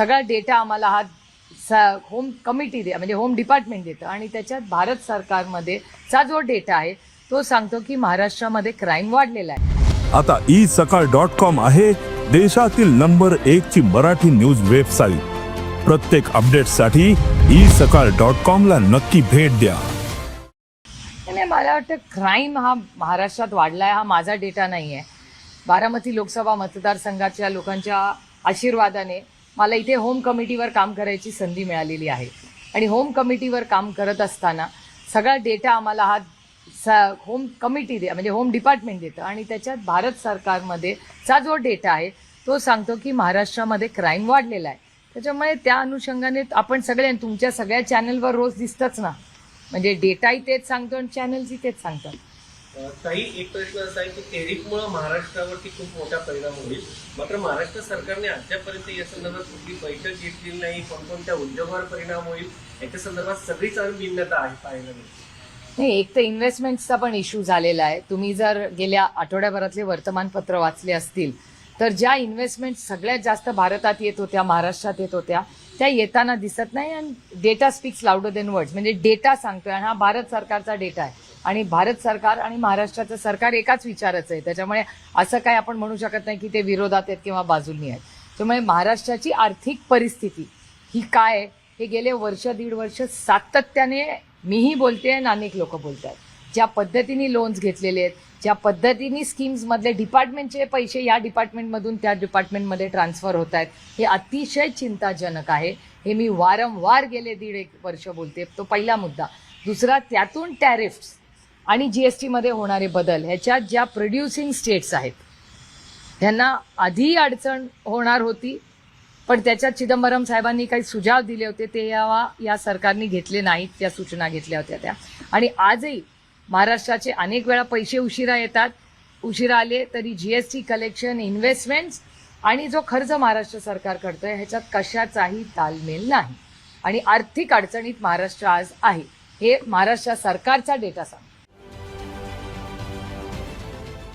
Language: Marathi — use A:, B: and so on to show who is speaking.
A: सगळा डेटा आम्हाला हा स- होम कमिटी दे म्हणजे होम डिपार्टमेंट देतं. आणि त्याच्यात भारत सरकारमध्ये चा जो डेटा आहे तो सांगतो की महाराष्ट्रामध्ये क्राईम वाढलेला आहे.
B: आता ई सकाळ डॉट कॉम आहे देशातील नंबर एक ची मराठी न्यूज वेबसाईट. प्रत्येक अपडेटसाठी ई सकाळ डॉट कॉम ला नक्की भेट द्या.
A: मला वाटतं क्राईम हा महाराष्ट्रात वाढलाय हा माझा डेटा नाही आहे बारामती लोकसभा मतदारसंघाच्या लोकांच्या आशीर्वादाने मला इथे होम कमिटीवर काम करायची संधी मिळालेली आहे. आणि होम कमिटीवर काम करत असताना सगळा डेटा आम्हाला हा स होम कमिटी दे म्हणजे होम डिपार्टमेंट देतं. आणि त्याच्यात भारत सरकारमध्ये चा जो डेटा आहे तो सांगतो की महाराष्ट्रामध्ये क्राईम वाढलेला आहे. त्याच्यामुळे त्या अनुषंगाने आपण सगळे तुमच्या सगळ्या चॅनलवर रोज दिसतंच ना. म्हणजे डेटाही तेच सांगतो आणि चॅनल्सही तेच सांगतात.
C: ताई एक प्रश्न असा आहे की टेरिफमुळे महाराष्ट्रावरती खूप मोठा परिणाम होईल. मात्र महाराष्ट्र सरकारने अद्यापर्यंत या संदर्भात कुठली बैठक घेतलेली नाही. कोणकोणत्या उद्योगावर परिणाम होईल? याच्या संदर्भात सगळीच भिन्नता आहे पाहायला मिळते.
A: नाही एक तर इन्व्हेस्टमेंटचा पण इश्यू झालेला आहे. तुम्ही जर गेल्या आठवड्याभरातले वर्तमानपत्र वाचले असतील तर ज्या इन्व्हेस्टमेंट सगळ्यात जास्त भारतात येत होत्या महाराष्ट्रात येत होत्या त्या येताना दिसत नाही. आणि data speaks louder than words म्हणजे डेटा सांगतोय आणि हा भारत सरकारचा डेटा आहे. आणि भारत सरकार आणि महाराष्ट्राचं सरकार एकाच विचाराचं आहे. त्याच्यामुळे असं काय आपण म्हणू शकत नाही की ते विरोधात आहेत किंवा बाजूनी आहेत. त्यामुळे महाराष्ट्राची आर्थिक परिस्थिती ही काय हे गेले वर्ष दीड वर्ष सातत्याने मीही बोलते आणि अनेक लोक बोलत आहेत ज्या पद्धतीने लोन्स घेतलेले आहेत ज्या पद्धतीने स्कीम्समधले डिपार्टमेंटचे पैसे या डिपार्टमेंटमधून त्या डिपार्टमेंटमध्ये ट्रान्सफर होत आहेत हे अतिशय चिंताजनक आहे. हे मी वारंवार गेले दीड एक वर्ष बोलते. तो पहिला मुद्दा. दुसरा त्यातून टॅरिफ्स आणि जी एस टीमध्ये होणारे बदल ह्याच्यात ज्या प्रोड्युसिंग स्टेट्स आहेत ह्यांना आधी अडचण होणार होती पण त्याच्यात चिदंबरम साहेबांनी काही सुझाव दिले होते ते या या सरकारने घेतले नाहीत त्या सूचना घेतल्या होत्या त्या. आणि आजही महाराष्ट्राचे अनेक वेळा पैसे उशिरा येतात उशिरा आले तरी G S T collection investments आणि जो खर्च महाराष्ट्र सरकार करतोय ह्याच्यात कशाचाही तालमेल नाही. आणि आर्थिक अडचणीत महाराष्ट्र आज आहे. हे महाराष्ट्र सरकारचा डेटा सांगतो.